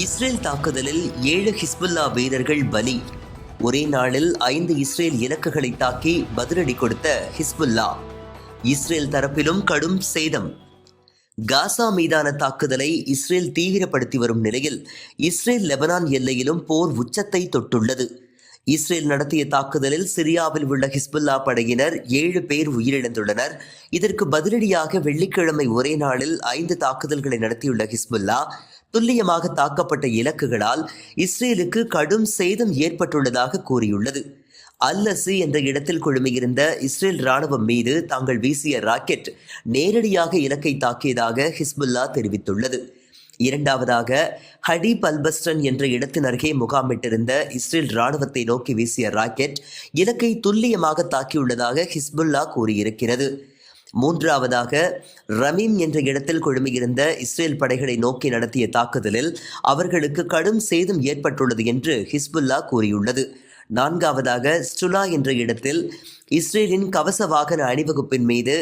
Israel தாக்குதலில் ஏழு Hezbollah வீரர்கள் பலி. ஒரே நாளில் ஐந்து இஸ்ரேல் இலக்குகளை தாக்கி பதிலடி கொடுத்த ஹிஸ்புல்லா. இஸ்ரேல் தரப்பிலும் கடும் சேதம். காசா மீதான தாக்குதலை இஸ்ரேல் தீவிரப்படுத்தி வரும் நிலையில் இஸ்ரேல் லெபனான் எல்லையிலும் போர் உச்சத்தை தொட்டுள்ளது. இஸ்ரேல் நடத்திய தாக்குதலில் சிரியாவில் உள்ள ஹிஸ்புல்லா படையினர் ஏழு பேர் உயிரிழந்துள்ளனர். இதற்கு பதிலடியாக வெள்ளிக்கிழமை ஒரே நாளில் ஐந்து தாக்குதல்களை நடத்தியுள்ள ஹிஸ்புல்லா துல்லியமாக தாக்கப்பட்ட இலக்குகளால் இஸ்ரேலுக்கு கடும் சேதம் ஏற்பட்டுள்ளதாக கூறியுள்ளது. அல்லசு என்ற இடத்தில் குழுமியிருந்த இஸ்ரேல் ராணுவம் மீது தாங்கள் வீசிய ராக்கெட் நேரடியாக இலக்கை தாக்கியதாக ஹிஸ்புல்லா தெரிவித்துள்ளது. இரண்டாவதாக ஹடீப் அல்பஸ்டன் என்ற இடத்தின் அருகே முகாமிட்டிருந்த இஸ்ரேல் ராணுவத்தை நோக்கி வீசிய ராக்கெட் இலக்கை துல்லியமாக தாக்கியுள்ளதாக ஹிஸ்புல்லா கூறியிருக்கிறது. மூன்றாவதாக ரமீம் என்ற இடத்தில் குழுமியிருந்த இஸ்ரேல் படைகளை நோக்கி நடத்திய தாக்குதலில் அவர்களுக்கு கடும் சேதம் ஏற்பட்டுள்ளது என்று ஹிஸ்புல்லா கூறியுள்ளது. நான்காவதாக ஸ்டுலா என்ற இடத்தில் இஸ்ரேலின் கவச வாகன அணிவகுப்பின் மீது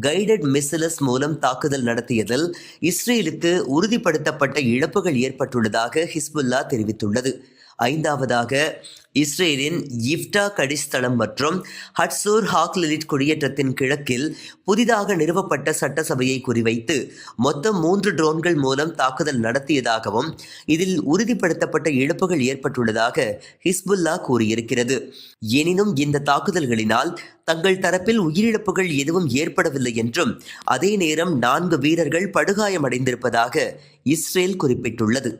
கைடட் மிசிலஸ் மூலம் தாக்குதல் நடத்தியதில் இஸ்ரேலுக்கு உறுதிப்படுத்தப்பட்ட இழப்புகள் ஏற்பட்டுள்ளதாக ஹிஸ்புல்லா தெரிவித்துள்ளது. ஐந்தாவதாக இஸ்ரேலின் இப்டா கடிஸ்தலம் மற்றும் ஹட்சோர் ஹாக்லிலிட் குடியேற்றத்தின் கிழக்கில் புதிதாக நிறுவப்பட்ட சட்டசபையை குறிவைத்து மொத்தம் மூன்று ட்ரோன்கள் மூலம் தாக்குதல் நடத்தியதாகவும் இதில் உறுதிப்படுத்தப்பட்ட இழப்புகள் ஏற்பட்டுள்ளதாக ஹிஸ்புல்லா கூறியிருக்கிறது. எனினும் இந்த தாக்குதல்களினால் தங்கள் தரப்பில் உயிரிழப்புகள் எதுவும் ஏற்படவில்லை என்றும் அதே நேரம் நான்கு வீரர்கள் படுகாயமடைந்திருப்பதாக இஸ்ரேல் குறிப்பிட்டுள்ளது.